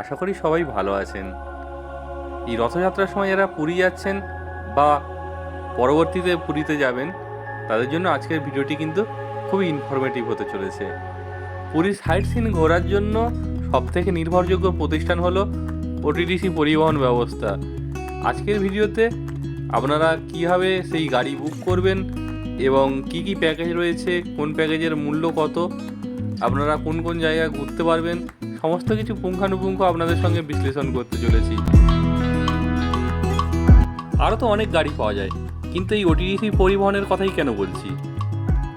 আশা করি সবাই ভালো আছেন। এই রথযাত্রার সময় যারা পুরী যাচ্ছেন বা পরবর্তীতে পুরীতে যাবেন, তাদের জন্য আজকের ভিডিওটি কিন্তু খুবই ইনফরমেটিভ হতে চলেছে। পুরীর সাইট সিন ঘোরার জন্য সবথেকে নির্ভরযোগ্য প্রতিষ্ঠান হলো ওটিডিসি পরিবহন ব্যবস্থা। আজকের ভিডিওতে আপনারা কীভাবে সেই গাড়ি বুক করবেন এবং কি কি প্যাকেজ রয়েছে, কোন প্যাকেজের মূল্য কত, আপনারা কোন কোন জায়গায় ঘুরতে পারবেন সমস্ত কিছু পুঙ্খানুপুঙ্খ আপনাদের সঙ্গে বিশ্লেষণ করতে চলেছি। আরও তো অনেক গাড়ি পাওয়া যায়, কিন্তু এই ওটিডিসি পরিবহনের কথাই কেন বলছি?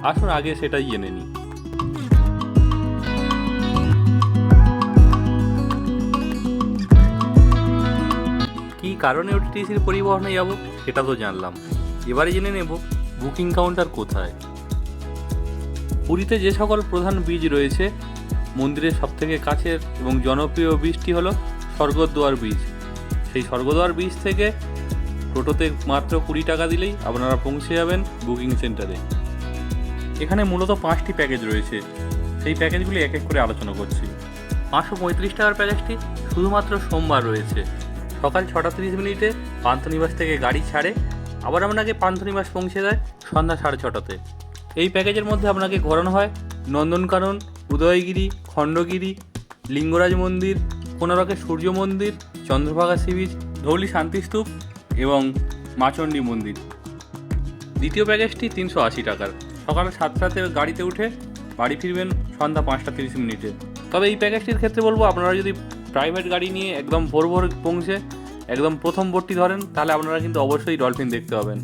আসুন আগে সেটাই জেনে নিই। কী কারণে ওটিটিসির পরিবহনে যাব সেটা তো জানলাম। এবারে জেনে নেব, বুকিং কাউন্টার কোথায়? পুরীতে যে সকল প্রধান বীজ রয়েছে মন্দিরের সবথেকে কাছের এবং জনপ্রিয় বীজটি হলো স্বর্গদ্বার বীজ। সেই স্বর্গদ্বার বীজ থেকে টোটোতে মাত্র কুড়ি টাকা দিলেই আপনারা পৌঁছে যাবেন বুকিং সেন্টারে। এখানে মূলত পাঁচটি প্যাকেজ রয়েছে। সেই প্যাকেজগুলি এক এক করে আলোচনা করছি। পাঁচশো পঁয়ত্রিশ টাকার প্যাকেজটি শুধুমাত্র সোমবার রয়েছে। সকাল ছটা তিরিশ মিনিটে পান্থনিবাস থেকে গাড়ি ছাড়ে আবার আপনাকে পান্থনিবাস পৌঁছে দেয় সন্ধ্যা সাড়ে ছটাতে। এই প্যাকেজের মধ্যে আপনাকে ঘোরানো হয় নন্দনকানন উদয়গিরি, খণ্ডগিরি, লিঙ্গরাজ মন্দির কোনারকের সূর্য মন্দির, চন্দ্রভাগা সি বিচ ধৌলি শান্তিস্তূপ এবং মাচণ্ডী মন্দির। দ্বিতীয় প্যাকেজটি তিনশো আশি টাকার। সকাল সাতটাতে গাড়িতে উঠে বাড়ি ফিরবেন সন্ধ্যা পাঁচটা তিরিশ মিনিটে। তবে এই প্যাকেজটির ক্ষেত্রে বলব, আপনারা যদি প্রাইভেট গাড়ি নিয়ে একদম ভোর ভোর পৌঁছে একদম প্রথম বোটটি ধরেন, তাহলে আপনারা কিন্তু অবশ্যই ডলফিন দেখতে পাবেন।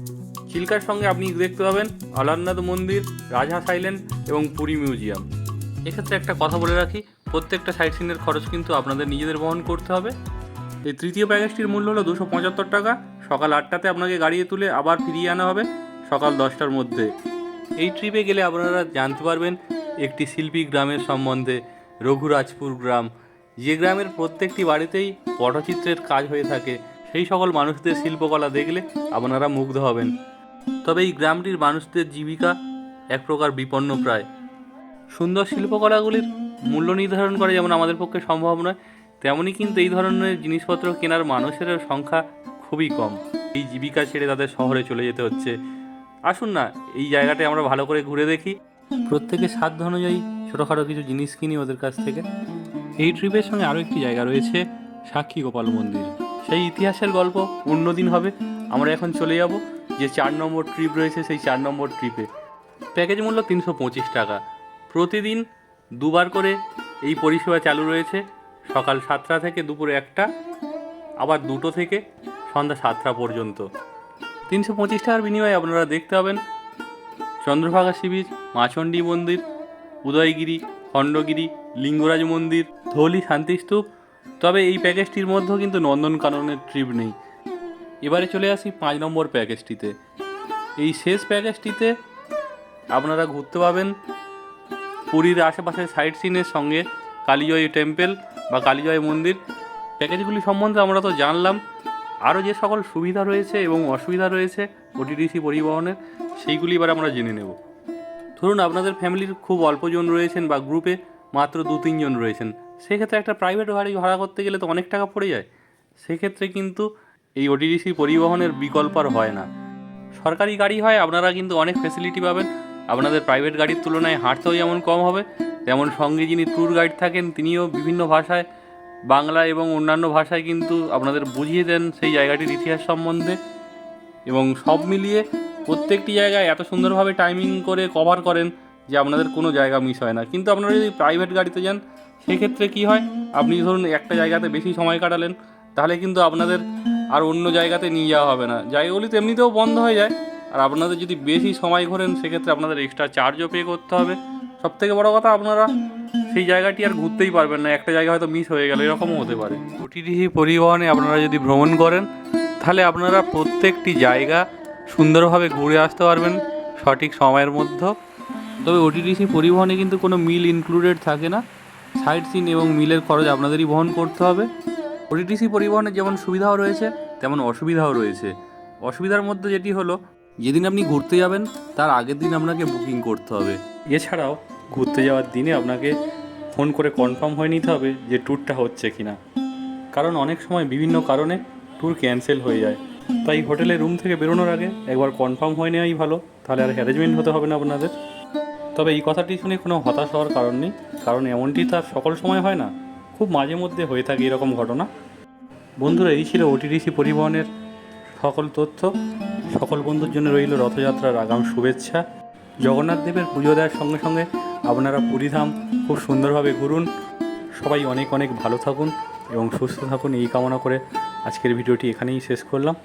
চিল্কার সঙ্গে আপনি দেখতে পাবেন অলারনাথ মন্দির, রাজহাঁস আইল্যান্ড এবং পুরী মিউজিয়াম। এক্ষেত্রে একটা কথা বলে রাখি, প্রত্যেকটা সাইট সিনের খরচ কিন্তু আপনাদের নিজেদের বহন করতে হবে। এই তৃতীয় প্যাকেজটির মূল্য হলো দুশো পঁচাত্তর টাকা। সকাল আটটাতে আপনাকে গাড়িতে তুলে আবার ফিরিয়ে আনা হবে সকাল দশটার মধ্যে। এই ট্রিপে গেলে আপনারা জানতে পারবেন, একটি শিল্পী গ্রামের সম্বন্ধে রঘুরাজপুর গ্রাম। যে গ্রামের প্রত্যেকটি বাড়িতেই পটচিত্রের কাজ হয়ে থাকে, সেই সকল মানুষদের শিল্পকলা দেখলে আপনারা মুগ্ধ হবেন। তবে এই গ্রামটির মানুষদের জীবিকা এক প্রকার বিপন্ন প্রায় সুন্দর শিল্পকলাগুলির মূল্য নির্ধারণ করা যেমন আমাদের পক্ষে সম্ভব নয় তেমনই কিন্তু এই ধরনের জিনিসপত্র কেনার মানুষের সংখ্যা খুবই কম। এই জীবিকা ছেড়ে তাদের শহরে চলে যেতে হচ্ছে। আসুন না, এই জায়গাটায় আমরা ভালো করে ঘুরে দেখি। প্রত্যেকের সাধ্য অনুযায়ী ছোটোখাটো কিছু জিনিস কিনি ওদের কাছ থেকে। এই ট্রিপের সঙ্গে আরও একটি জায়গা রয়েছে, সাক্ষী গোপাল মন্দির। সেই ইতিহাসের গল্প অন্যদিন হবে। আমরা এখন চলে যাব যে চার নম্বর ট্রিপ রয়েছে সেই চার নম্বর ট্রিপে। প্যাকেজ মূল্য তিনশো পঁচিশ টাকা। প্রতিদিন দুবার করে এই পরিষেবা চালু রয়েছে। সকাল সাতটা থেকে দুপুরে একটা, আবার দুটো থেকে সন্ধ্যা সাতটা পর্যন্ত। তিনশো পঁচিশ টাকার বিনিময়ে আপনারা দেখতে পাবেন চন্দ্রভাগা শিবির মাচণ্ডী মন্দির, উদয়গিরি, খণ্ডগিরি, লিঙ্গরাজ মন্দির, ধৌলি শান্তিস্তূপ। তবে এই প্যাকেজটির মধ্যেও কিন্তু নন্দনকাননের ট্রিপ নেই। এবারে চলে আসি পাঁচ নম্বর প্যাকেজটিতে। এই শেষ প্যাকেজটিতে আপনারা ঘুরতে পাবেন পুরীর আশেপাশে সাইট সিনের সঙ্গে কালীজয় টেম্পল বা কালীজয় মন্দির। প্যাকেজগুলি সম্বন্ধে আমরা তো জানলাম। আরও যে সকল সুবিধা রয়েছে এবং অসুবিধা রয়েছে ওটিডিসি পরিবহনের, সেইগুলি এবার আমরা জেনে নেব। ধরুন আপনাদের ফ্যামিলির খুব অল্পজন রয়েছেন বা গ্রুপে মাত্র দু তিনজন রয়েছেন। সেক্ষেত্রে একটা প্রাইভেট গাড়ি ভাড়া করতে গেলে তো অনেক টাকা পড়ে যায়। সেক্ষেত্রে কিন্তু এই ওটিডিসি পরিবহনের বিকল্প আর হয় না। সরকারি গাড়ি হয়, আপনারা কিন্তু অনেক ফেসিলিটি পাবেন। আপনাদের প্রাইভেট গাড়ির তুলনায় হাঁটতেও যেমন কম হবে, তেমন সঙ্গে যিনি ট্যুর গাইড থাকেন, তিনিও বিভিন্ন ভাষায়, বাংলা এবং অন্যান্য ভাষায় কিন্তু আপনাদের বুঝিয়ে দেন সেই জায়গাটির ইতিহাস সম্বন্ধে। এবং সব মিলিয়ে প্রত্যেকটি জায়গায় এত সুন্দরভাবে টাইমিং করে কভার করেন যে আপনাদের কোনো জায়গা মিস হয় না। কিন্তু আপনারা যদি প্রাইভেট গাড়িতে যান, সেক্ষেত্রে কি হয়? আপনি ধরুন একটা জায়গাতে বেশি সময় কাটালেন, তাহলে কিন্তু আপনাদের আর অন্য জায়গাতে নিয়ে যাওয়া হবে না। জায়গাগুলি তো এমনিতেও বন্ধ হয়ে যায় আর আপনাদের যদি বেশি সময় ঘোরেন, সেক্ষেত্রে আপনাদের এক্সট্রা চার্জও পে করতে হবে। সব থেকে বড় কথা আপনারা সেই জায়গাটি আর ঘুরতেই পারবেন না। একটা জায়গা হয়তো মিস হয়ে গেল, এরকমও হতে পারে। ওটিডিসি পরিবহনে আপনারা যদি ভ্রমণ করেন, তাহলে আপনারা প্রত্যেকটি জায়গা সুন্দরভাবে ঘুরে আসতে পারবেন সঠিক সময়ের মধ্যে তবে ওটিডিসি পরিবহনে কিন্তু কোনো মিল ইনক্লুডেড থাকে না। সাইট সিন এবং মিলের খরচ আপনাদেরই বহন করতে হবে। ওটিডিসি পরিবহনের যেমন সুবিধাও রয়েছে, তেমন অসুবিধাও রয়েছে। অসুবিধার মধ্যে যেটি হলো যেদিন আপনি ঘুরতে যাবেন, তার আগের দিন আপনাকে বুকিং করতে হবে। এছাড়াও, ঘুরতে যাওয়ার দিনে আপনাকে ফোন করে কনফার্ম হয়ে নিতে হবে যে ট্যুরটা হচ্ছে কি না কারণ অনেক সময় বিভিন্ন কারণে ট্যুর ক্যান্সেল হয়ে যায়। তাই হোটেলে রুম থেকে বেরোনোর আগে একবার কনফার্ম হয়ে নেওয়াই ভালো, তাহলে আর হ্যারেজমেন্ট হতে হবে না আপনাদের। তবে এই কথাটি শুনে কোনো হতাশ হওয়ার কারণ নেই, কারণ এমনটি তার সকল সময় হয় না। খুব মাঝে মধ্যে হয়ে থাকে এরকম ঘটনা। বন্ধুরা, এই ছিল ওটিডিসি পরিবহনের সকল তথ্য সকল বন্ধুর জন্য রইল রথযাত্রার আগাম শুভেচ্ছা। জগন্নাথ দেবের পুজো দেওয়ার সঙ্গে সঙ্গে আপনারা পুরীধাম খুব সুন্দরভাবে ঘুরুন। সবাই অনেক অনেক ভালো থাকুন এবং সুস্থ থাকুন, এই কামনা করে আজকের ভিডিওটি এখানেই শেষ করলাম।